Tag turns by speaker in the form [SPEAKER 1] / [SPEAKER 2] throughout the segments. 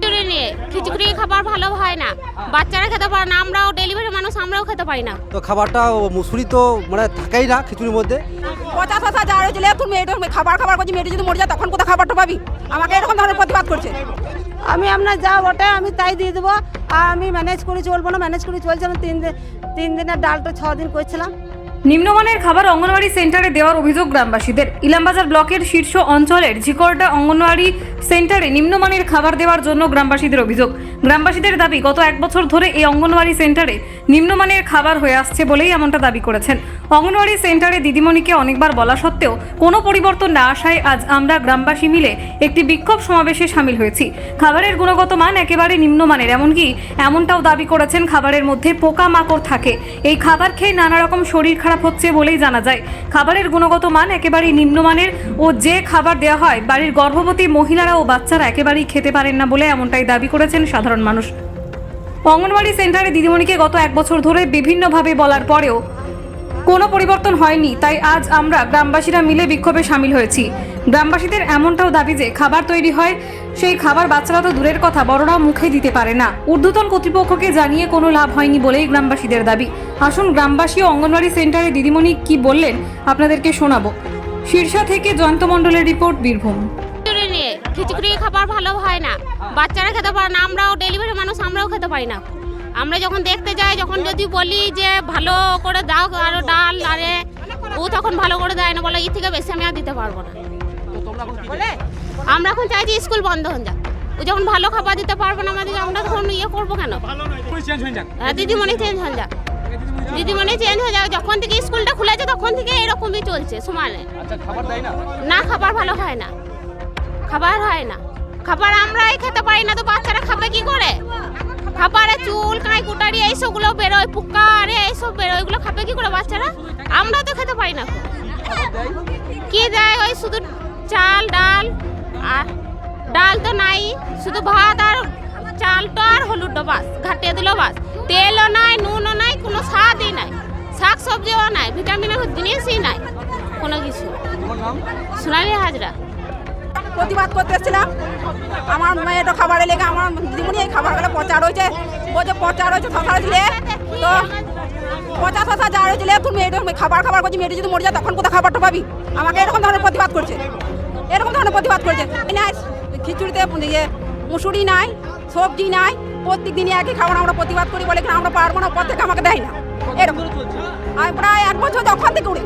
[SPEAKER 1] খিচুড়ি নিয়ে খিচুড়ি খাবার ভালো হয় না। বাচ্চারা খেতে পারে না আমরাও ডেলিভারি মানুষ আমরাও খেতে পারি না।
[SPEAKER 2] তো খাবারটা ও মুসুরি তো মানে থাকেই না খিচুড়ির মধ্যে।
[SPEAKER 3] পচাশ হাজার যা হয়েছিল এখন মেয়েটা খাবার খাবার করছি মেয়েটা যদি মরে যায় তখন কোথায় খাবারটা পাবি? আমাকে এরকম ধরনের প্রতিবাদ করছে।
[SPEAKER 4] আমি আপনার যা ওটা আমি তাই দিয়ে দেবো। আর আমি ম্যানেজ করে চলবো না ম্যানেজ করে চলছে আমি তিন দিন তিন দিনের ডালটা ছ দিন করছিলাম।
[SPEAKER 5] নিম্নমানের খাবার অঙ্গনওয়াড়ি সেন্টারে দেওয়ার অভিযোগ গ্রামবাসীদের। ইলামবাজার ব্লকের শীর্ষ অঞ্চলের ঝিকরডা অঙ্গনওয়াড়ি সেন্টারে নিম্নমানের খাবার দেওয়ার জন্য গ্রামবাসীদের অভিযোগ। গ্রামবাসীদের দাবি, গত এক বছর ধরে এই অঙ্গনওয়াড়ি সেন্টারে নিম্নমানের খাবার হয়ে আসছে বলেই এমনটা দাবি করেছেন। অঙ্গনওয়াড়ি সেন্টারে দিদিমণিকে অনেকবার বলা সত্ত্বেও কোনো পরিবর্তন না আসায় আজ আমরা গ্রামবাসী মিলে একটি বিক্ষোভ সমাবেশে সামিল হয়েছি। খাবারের গুণগত মান একেবারে নিম্নমানের, এমনকি এমনটাও দাবি করেছেন খাবারের মধ্যে পোকা মাকড় থাকে। এই খাবার খেয়ে নানা রকম শরীর খারাপ হচ্ছে বলেই জানা যায়। খাবারের গুণগত মান একেবারেই নিম্নমানের ও যে খাবার দেওয়া হয়, বাড়ির গর্ভবতী মহিলারা ও বাচ্চারা একেবারেই খেতে পারেন না বলে এমনটাই দাবি করেছেন সাধারণ মানুষ। অঙ্গনওয়াড়ি সেন্টারে দিদিমণিকে গত এক বছর ধরে বিভিন্নভাবে বলার পরেও কোনো পরিবর্তন হয়নি, তাই আজ আমরা গ্রামবাসীরা মিলে বিক্ষোভে সামিল হয়েছি। গ্রামবাসীদের এমনটাও দাবি যে খাবার তৈরি হয়, সেই খাবার বাচ্চারা তো দূরের কথা, বড়রাও মুখে দিতে পারে না। ঊর্ধ্বতন কর্তৃপক্ষকে জানিয়ে কোনো লাভ হয়নি বলেই গ্রামবাসীদের দাবি। আসুন গ্রামবাসী ও অঙ্গনওয়াড়ি সেন্টারে দিদিমণি কি বললেন আপনাদেরকে শোনাবো। শীর্ষা থেকে জয়ন্ত মণ্ডলের রিপোর্ট বীরভূম।
[SPEAKER 1] খিচুড়ি খাবার ভালো হয় না। বাচ্চারা খেতে পারে না আমরাও ডেলিভারি মানুষ আমরাও খেতে পারি না। আমরা যখন দেখতে যাই যখন যদি বলি যে ভালো করে দাও আরও ডাল আরে ও তখন ভালো করে দেয় না বলে এর থেকে বেশি আমি আর দিতে পারব না। আমরা এখন চাইছি স্কুল বন্ধ হয়ে যাক। ও যখন ভালো খাবার দিতে পারব না আমাদের আমরা তখন ইয়ে করব কেন? হ্যাঁ দিদিমণি চেঞ্জ হয়ে যাক। দিদিমণি চেঞ্জ হয়ে যাক যখন থেকে স্কুলটা খুলেছে তখন থেকে এরকমই চলছে সমানে না খাবার ভালো হয় না। খাবার হয় না। খাবার আমরাই খেতে পারি না তো বাচ্চারা খাবে কি করে? খাবারে চুল কাঁই কুটারি এইসবগুলো বেরোয় পোকা আরে এইসব বেরোয় এগুলো খাবে কি করে বাচ্চারা? আমরা তো খেতে পারি না। কি দেয় ওই শুধু চাল ডাল? আর ডাল তো নাই শুধু ভাত আর চালটা আর হলুদটা বাস ঘাটিয়ে দিল বাস। তেলও নাই নুনও নাই কোনো স্বাদই নাই। শাক সবজিও নাই ভিটামিনের জিনিসই নাই কোনো কিছু। সোনালি হাজরা।
[SPEAKER 3] প্রতিবাদ করতে এসেছিলাম। আমার মেয়েটা খাবারে লেগে, আমার দিদিমণি এই খাবারগুলো পচা রয়েছে ও যে পচা রয়েছে শশা দিলে তো পচা শশা যা রয়েছিল এখন মেয়েটা খাবার খাবার করছি মেয়েটা যদি মরে যায়, তখন কোথায় খাবারটা পাবি? আমাকে এরকম ধরনের প্রতিবাদ করছে। এরকম ধরনের প্রতিবাদ করছে। নাই, খিচুড়িতে ইয়ে মুসুরি নাই, সবজি নাই প্রত্যেক দিনই একই খাবার আমরা প্রতিবাদ করি বলে আমরা পারব না পর থেকে আমাকে দেয় না। এরকম। আমি প্রায় এক বছর যখন থেকে উড়ি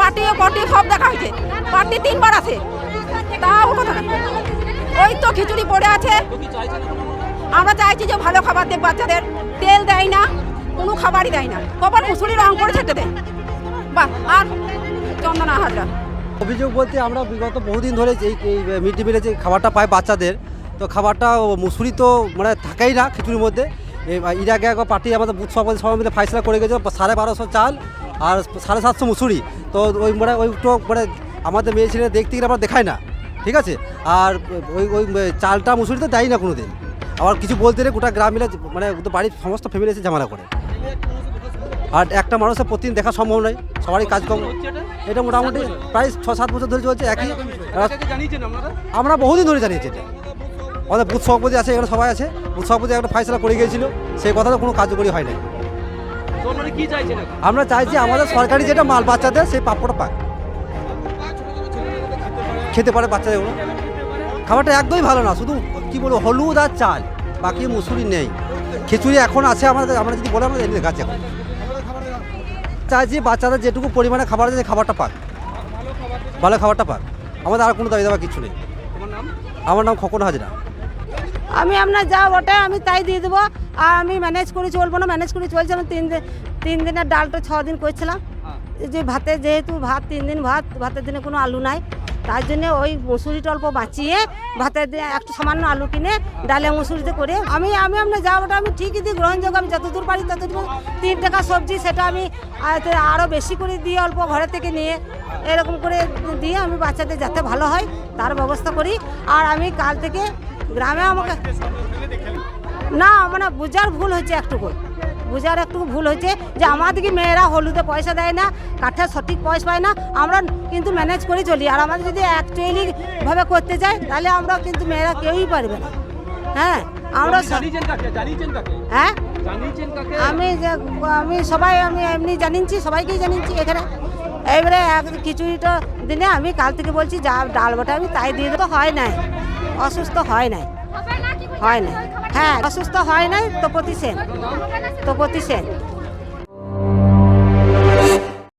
[SPEAKER 3] পার্টি পার্টি সব দেখা হয়েছে। পার্টি তিনবার আছে। তাও ওই তো খিচুড়ি পড়ে আছে। আমরা চাইছি যে ভালো খাবার দেব বাচ্চাদের। তেল দেয় না, কোনো খাবারই দেয় না। কবার মুসুরি রং করে ছেটে দেয় বাহ, আর চন্দনা হাজরা।
[SPEAKER 2] অভিযোগ বলতে আমরা বিগত বহুদিন ধরে এই মিড ডে মিলে যে খাবারটা পাই বাচ্চাদের, তো খাবারটা মুসুরি তো মানে থাকেই না খিচুড়ির মধ্যে। এর আগে একবার পার্টি আমাদের বুথ সভাপতি সবাই মিলে ফাইসলা করে গেছে সাড়ে বারোশো চাল আর সাড়ে সাতশো মুসুরি। তো ওই মানে ওই তো মানে আমাদের মেয়ে ছেলে দেখতে গেলে আমরা দেখাই না ঠিক আছে? আর ওই ওই চালটা মুসুরি তো দেয় না কোনো দিন আবার কিছু বলতে গেলে গোটা গ্রাম মিলে মানে বাড়ির সমস্ত ফ্যামিলি এসে ঝামেলা করে। আর একটা মানুষের প্রতিদিন দেখা সম্ভব নয় সবারই কাজকর্ম। এটা মোটামুটি প্রায় ছ সাত বছর ধরে চলছে একই। আমরা বহুদিন ধরে জানিয়েছি এটা। আমাদের বুথ সভাপতি আছে এখানে সবাই আছে। বুথ সভাপতি একটা ফাইসলা করে গিয়েছিল সেই কথা তো কোনো কার্যকরী হয় না আমরা চাইছি আমাদের সরকারি যেটা মাল বাচ্চাদের সেই প্রাপ্যটা পাক। খেতে পারে বাচ্চাদের ওগুলো খাবারটা একদমই ভালো না শুধু কি বলব হলুদ আর চাল বাকি মুসুরি নেই। খিচুড়ি এখন আছে আমাদের আমরা যদি বলে আমরা এনে দেখাচ্ছি এখন। যে বাচ্চাদের যেটুকু পরিমাণে খাবার আছে সেই খাবারটা পাক। ভালো খাবারটা পাক। আমাদের আর কোনো দাবি দাবা কিছু নেই। আমার নাম খোকন হাজরা।
[SPEAKER 4] আমি আপনার যা ওটা আমি তাই দিয়ে দেবো। আর আমি ম্যানেজ করে চলবো না ম্যানেজ করে চলছে আমি তিন দিন তিন দিনের ডালটা ছ দিন করছিলাম। এই যে ভাতে যেহেতু ভাত তিন দিন ভাত ভাতের দিনে কোনো আলু নাই। তার জন্য ওই মুসুরিটা অল্প বাঁচিয়ে দিয়ে একটু সামান্য আলু কিনে ডালে মুসুরিতে করে আমি আমি আপনার যা ওটা আমি ঠিকই দিই, গ্রহণযোগ্য আমি যতদূর পারি ততদূর তিন টাকা সবজি সেটা আমি আরও বেশি করে দিই অল্প ঘরে থেকে নিয়ে এরকম করে দিয়ে আমি বাচ্চাদের যাতে ভালো হয় তার ব্যবস্থা করি। আর আমি কাল থেকে গ্রামে আমাকে না মানে বোঝার ভুল হচ্ছে একটুকু বুঝার একটু ভুল হয়েছে যে আমাদেরকে মেয়েরা হলুদে পয়সা দেয় না কাঠের সঠিক পয়সা পায় না আমরা কিন্তু ম্যানেজ করে চলি। আর আমাদের যদি অ্যাকচুয়ালিভাবে করতে যাই তাহলে আমরা কিন্তু মেয়েরা কেউই পারবে না। হ্যাঁ আমরা হ্যাঁ? আমি যে আমি সবাই আমি এমনি জানিয়েছি সবাইকেই জানিয়েছি এখানে। এইবারে এক কিছুটা দিনে আমি কাল থেকে বলছি যা ডাল বাটা আমি তাই দিয়ে দেবো হয় নাই। অসুস্থ হয় নাই। হয় নাই। হ্যাঁ অসুস্থ হয় নাই তোপতি সেন তোপতি সেন।